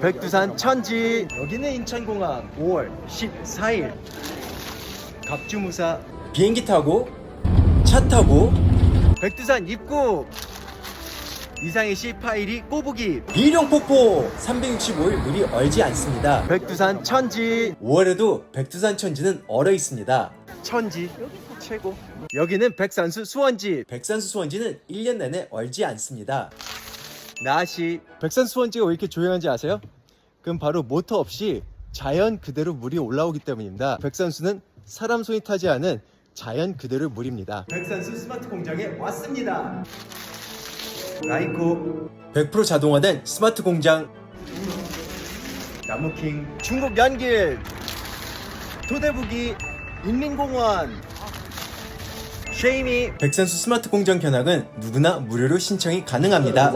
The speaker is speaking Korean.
백두산 천지. 여기는 인천공항 5월 14일. 갑주무사. 비행기 타고 차 타고. 백두산 입구. 이상희 씨 파일이 꼬부기. 비룡 폭포 365일 물이 얼지 않습니다. 백두산 천지. 5월에도 백두산 천지는 얼어 있습니다. 천지. 최고. 여기는 백산수 수원지. 백산수 수원지는 1년 내내 얼지 않습니다. 나시 백산수 수원지가 왜 이렇게 조용한지 아세요? 그럼 바로 모터 없이 자연 그대로 물이 올라오기 때문입니다. 백산수는 사람 손이 타지 않은 자연 그대로 물입니다. 백산수 스마트 공장에 왔습니다. 라이코. 100% 자동화된 스마트 공장. 나무킹. 중국 연길. 도대부기. 인민공원 쉐이미 백산수 스마트 공장 견학은 누구나 무료로 신청이 가능합니다.